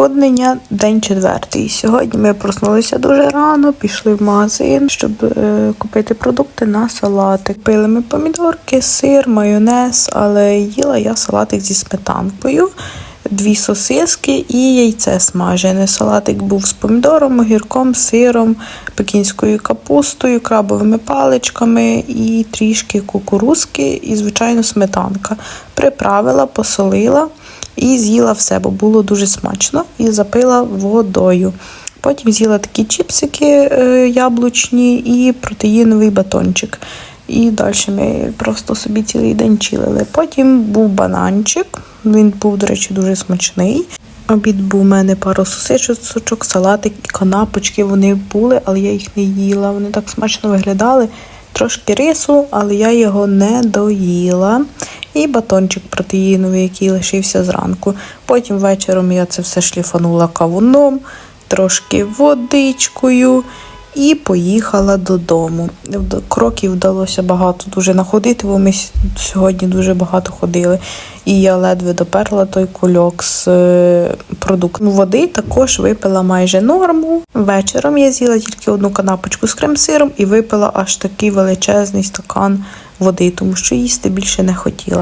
Сходнення день четвертий. Сьогодні ми проснулися дуже рано, пішли в магазин, щоб е, купити продукти на салатик. Пили ми помідорки, сир, майонез, але їла я салатик зі сметанкою. Дві сосиски і яйце смажене. Салатик був з помідором, огірком, сиром, пекінською капустою, крабовими паличками і трішки кукурузки, і, звичайно, сметанка. Приправила, посолила і з'їла все, бо було дуже смачно, і запила водою. Потім з'їла такі чіпсики е, яблучні і протеїновий батончик. І далі ми просто собі цілий день чилили. Потім був бананчик. Він був, до речі, дуже смачний. Обід був у мене пару сосисочок, салатик і канапочки. Вони були, але я їх не їла. Вони так смачно виглядали. Трошки рису, але я його не доїла. І батончик протеїновий, який лишився зранку. Потім вечором я це все шліфанула кавуном, трошки водичкою і поїхала додому. Кроків вдалося багато дуже находити, бо ми сьогодні дуже багато ходили. І я ледве доперла той кульок з е, продуктів. Ну, Води також випила майже норму. Вечором я з'їла тільки одну канапочку з крем-сиром і випила аж такий величезний стакан води, тому що їсти більше не хотіла.